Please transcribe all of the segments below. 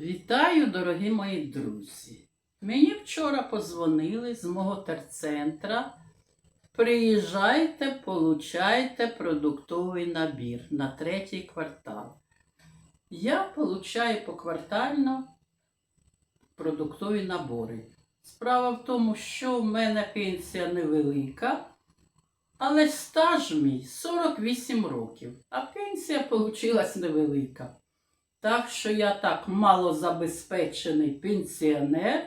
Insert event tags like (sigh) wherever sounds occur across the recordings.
Вітаю, дорогі мої друзі. Мені вчора позвонили з мого терцентра. Приїжджайте, получайте продуктовий набір на третій квартал. Я получаю поквартально продуктові набори. Справа в тому, що в мене пенсія невелика, але стаж мій 48 років, а пенсія получилась невелика. Так що я так малозабезпечений пенсіонер,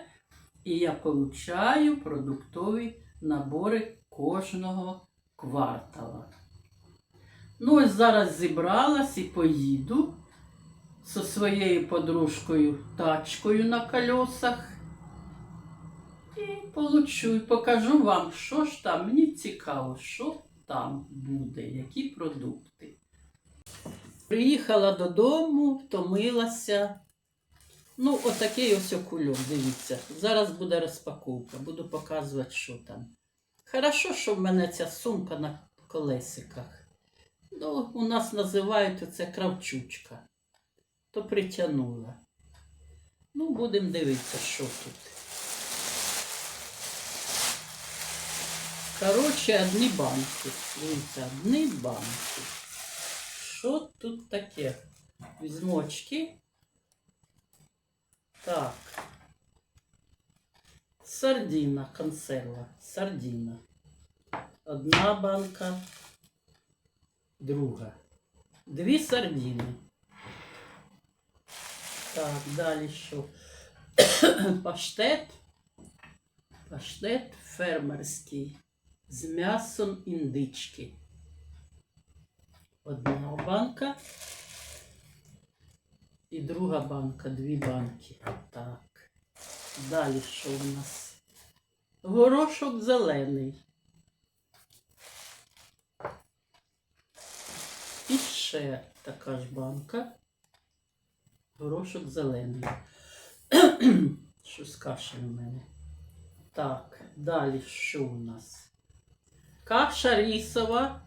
і я получаю продуктові набори кожного квартала. Ну, ось зараз зібралась і поїду зі своєю подружкою тачкою на колесах. І получу, і покажу вам, що ж там. Мені цікаво, що там буде, які продукти. Приїхала додому, втомилася. Ну, отакий ось окульок, дивіться. Зараз буде розпаковка, буду показувати, що там. Хорошо, що в мене ця сумка на колесиках. Ну, у нас називають це кравчучка. То притягнула. Ну, будемо дивитися, що тут. Коротше, одні банки. Дивіться, одні банки. Що тут таке? Візьму очки. Так. Сардіна, консерва. Сардіна. Одна банка, друга. Дві сардіни. Так, далі що? (coughs) Паштет. Паштет фермерський з м'ясом індички. Одна банка. І друга банка, дві банки. Так. Далі що у нас? Горошок зелений. І ще така ж банка. Горошок зелений. (clears throat) Щось каша в мене. Так, далі що у нас? Каша рисова.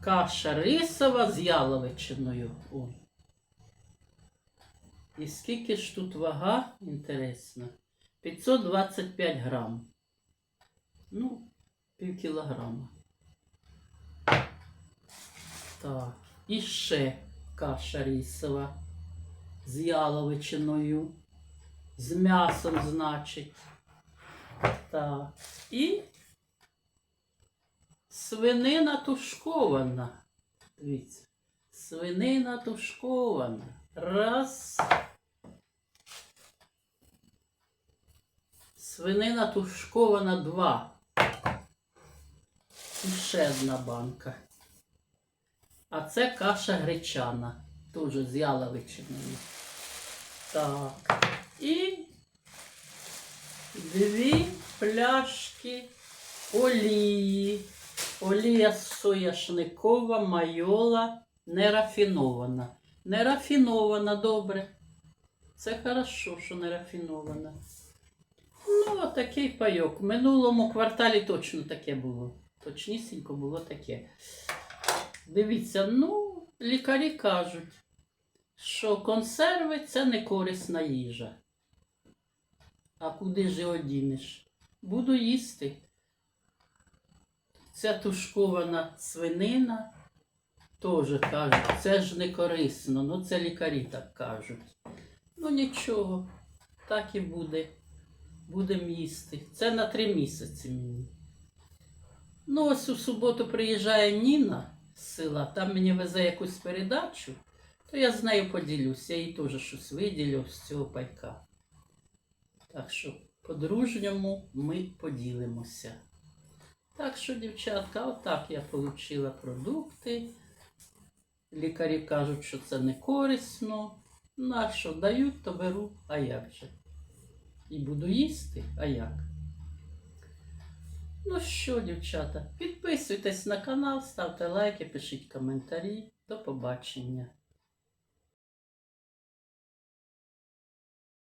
Каша рисова з яловичиною. Ой. І скільки ж тут вага, інтересно? 525 грам. Ну, пів кілограма. Так, і ще каша рисова з яловичиною, з м'ясом, значить. Так. Свинина тушкована. Дивіться. Свинина тушкована. Раз. Свинина тушкована два. І ще одна банка. А це каша гречана. Теж з яловичиною. Так. І дві пляшки олії. Олія сояшникова, майола, нерафінована. Нерафінована, добре. Це хорошо, що нерафінована. Ну, такий пайок. В минулому кварталі точно таке було. Точнісінько було таке. Дивіться, ну, лікарі кажуть, що консерви це не корисна їжа. А куди ж його дінеш? Буду їсти. Ця тушкована свинина теж кажуть, це ж не корисно. Ну, це лікарі так кажуть. Ну нічого, так і буде. Будемо їсти. Це на три місяці мені. Ну, ось у суботу приїжджає Ніна з села, там мені везе якусь передачу, то я з нею поділюся, я їй теж щось виділю з цього пайка. Так що по-дружньому ми поділимося. Так що, дівчатка, отак я отримала продукти. Лікарі кажуть, що це не корисно. На дають, то беру, а як же? І буду їсти, а як? Ну що, дівчата, підписуйтесь на канал, ставте лайки, пишіть коментарі. До побачення.